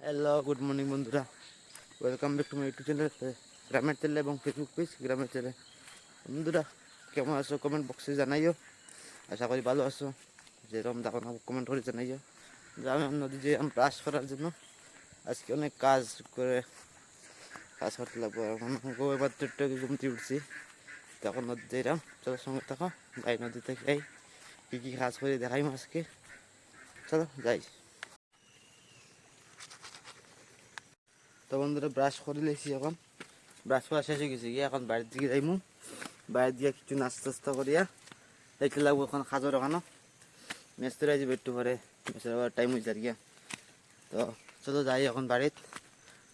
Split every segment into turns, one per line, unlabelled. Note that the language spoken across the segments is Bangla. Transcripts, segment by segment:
হ্যালো গুড মর্নিং বন্ধুরা। Welcome back to my YouTube channel গ্রামের চ্যানেল এবং ফেসবুক পেজ গ্রামের চ্যানেল বন্ধুরা, কেমন আছো? কমেন্ট বক্সে জানাইও। আশা করি ভালো আছো। যেরকম দেখো না কমেন্ট করে জানাইও। গ্রামে নদী যে আমি ব্রাশ করার জন্য আজকে অনেক কাজ করে কাজ করতে লাগবো। এখন এবার ছোট্ট ঘুমতে উঠছি। তখন নদীতে এরাম চলো সঙ্গে থাকো। যাই নদী থেকে যাই। কী কী কাজ করে দেখাই আজকে। চলো, যাই। তো বন্ধুরা ব্রাশ করে লেছি এখন ব্রাশ করা শেষ হয়ে গেছে, গিয়ে এখন বাড়ির দিকে যাইমু বাইরে দিয়ে কিছু নাস্তা টাস্তা করিয়া দেখতে লাগবো এখন খাজর ওখানো মেস্তরা যাবে একটু পরে মেসের আবার টাইম হয়েছে আর গিয়া। তো চলো যাই এখন বাড়িত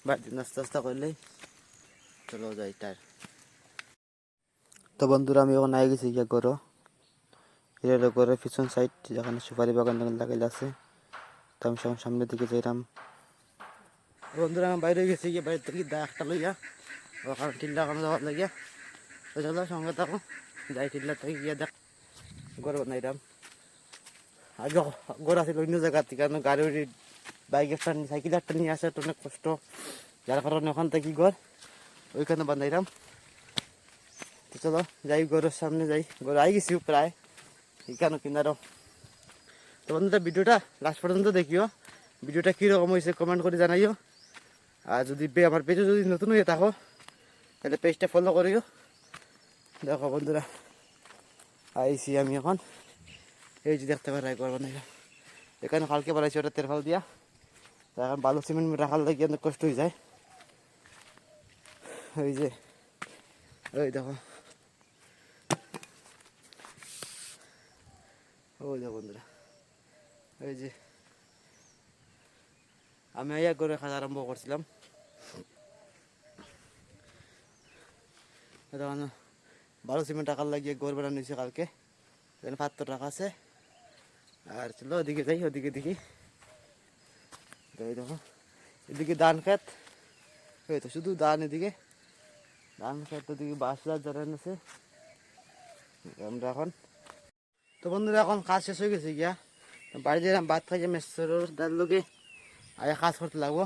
বাড়িতে নাস্তা টাস্তা করলেই চলো যাই তার তো বন্ধুরা, আমি এখন আগে গেছি গিয়া গরো এটা হলো পিছন সাইড যেখানে সুপারি বাগান লাগাইলে আছে। তো আমি সামনের দিকে যাইলাম বন্ধুরা, আমি বাইরে গেছি, গিয়ে বাইরে থেকে দা একটা লইয়া, ওখানে টিল্লা ওখানে যাওয়ার লাগিয়া। চলো, সঙ্গে থাকো। যাই টিল্লা থেকে গিয়ে দেখ। ঘর বানাইলাম আগে ঘর আছে, অন্য জায়গা থেকে কারণ গাড়ি বাইক একটা সাইকেল একটা নিয়ে আসে অনেক কষ্ট। যার কারণে ওখান থেকে ঘর, ওইখানে বানাইলাম তো চলো, যাই ঘরের সামনে যাই। ঘর আই গেছি প্রায়, এখানে কিনারও। তো বন্ধুরা, ভিডিওটা লাস্ট পর্যন্ত দেখিও। ভিডিওটা কীরকম হয়েছে কমেন্ট করে জানাইও। আর যদি আমার পেজে যদি নতুন হয়ে থাকো, তাহলে পেজটা ফলো করিও। দেখো বন্ধুরা আইসি আমি এখন। এই যে দেখতে পারাই করব না এখানে কালকে বাড়াইছি ওটা তেরফাল দিয়া। এখন বালু সিমেন্ট রাখার লাগিয়ে অনেক কষ্ট হয়ে যায়। ওই যে ওই দেখো। ওই দেখো বন্ধুরা ওই যে। আমি ইয়া করে খাওয়া আরম্ভ করছিলাম। তখন বারো সিমেন্ট টাকার লাগিয়ে গোর বানানো হয়েছে কালকে। এখানে পাঁচশো টাকা আছে। আর চলো ওদিকে যাই, ওদিকে দেখি। দেখো, এদিকে ধান খেত এই তো শুধু ধান এদিকে। ধান খেত ওদিকে বাস লাস জ্বালান আছে আমরা এখন তো বন্ধুরা, এখন কাজ শেষ হয়ে গেছে গিয়া। বাড়ি যেলাম ভাত খাইছে মেসর ডাল লোকে আগে কাজ করতে লাগবো।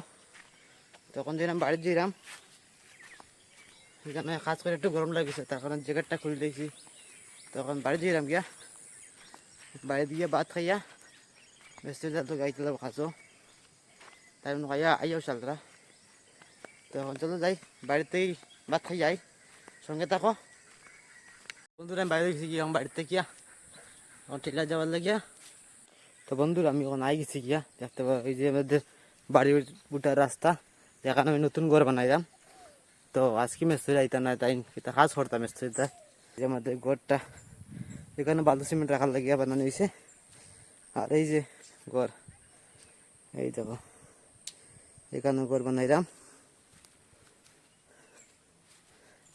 তখন যেলাম বাড়ি যেলাম এখানে কাজ করে একটু গরম লাগছে, তার কারণে জ্যাকেটটা খুলে দিয়েছি। তখন বাড়ি যেলাম গিয়া, বাড়ি দিয়ে ভাত খাইয়া ডাল তো গাইতে লাগবো খাসো তাই খাইয়া আইয়াও চালরা তখন চলো যাই, বাড়িতেই ভাত খাই যাই সঙ্গে থাকো। বন্ধুরা, আমি বাইরে গেছি গিয়ে আমার বাড়িতে গিয়া, আমার ঠেলা যাওয়ার লাগিয়া। তো বন্ধুরা, আমি ওখানে আই গেছি গিয়া, দেখতে পাবো এই যে আমাদের বাড়ির উঠার রাস্তা, যেখানে আমি নতুন ঘর বানাইলাম। তো আজকে মেস্তুরি আইতাম না তাই এটা কাজ করতাম মেস্তুরিটা যে আমাদের ঘরটা, এখানে বালু সিমেন্ট রাখার লাগিয়া বানানো হয়েছে আর এই যে ঘর, এই দেখো এখানে ঘর বানাইলাম।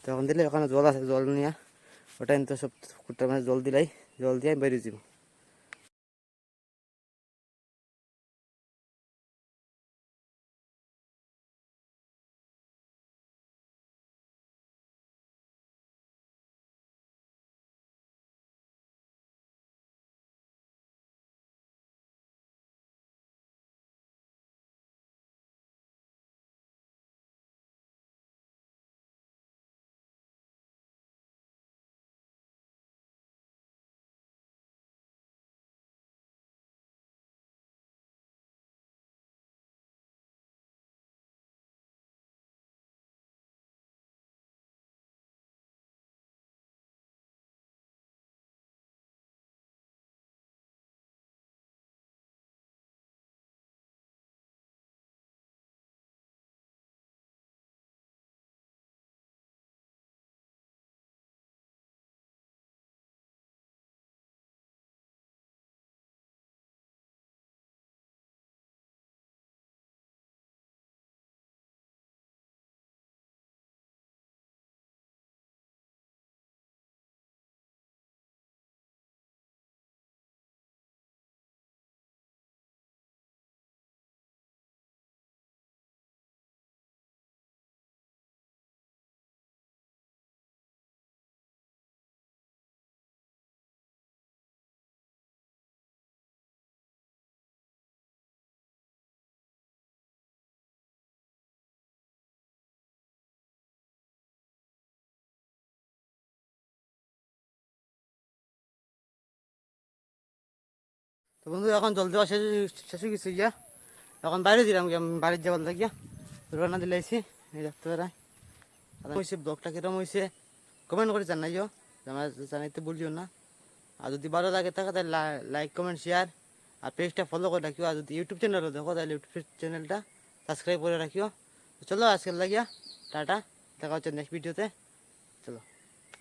তখন দিলে ওখানে জল আছে, জল নিয়ে, ওটা তো সব কুটার মানে জল দিলাই, জল দিয়ে বেরিয়ে যাব তো বন্ধু, এখন জল দেওয়া শেষ শেষ হয়ে গেছে গিয়া। এখন বাইরে দিলাম গিয়া বাড়ির যাবার লাগিয়া। রান্না দিলে আইসি এই দেখতে পারা হয়েছে ব্লগটা কিরম হয়েছে কমেন্ট করে জানাইও। আমার জানাইতে বলছিও না। আর যদি ভালো লাগে থাকে তাহলে লাইক কমেন্ট শেয়ার আর পেজটা ফলো করে রাখিও। আর যদি ইউটিউব চ্যানেলও দেখো, তাহলে ইউটিউব চ্যানেলটা সাবস্ক্রাইব করে রাখিও। চলো আজকে লাগিয়া, টাটা। দেখা হচ্ছে নেক্সট ভিডিওতে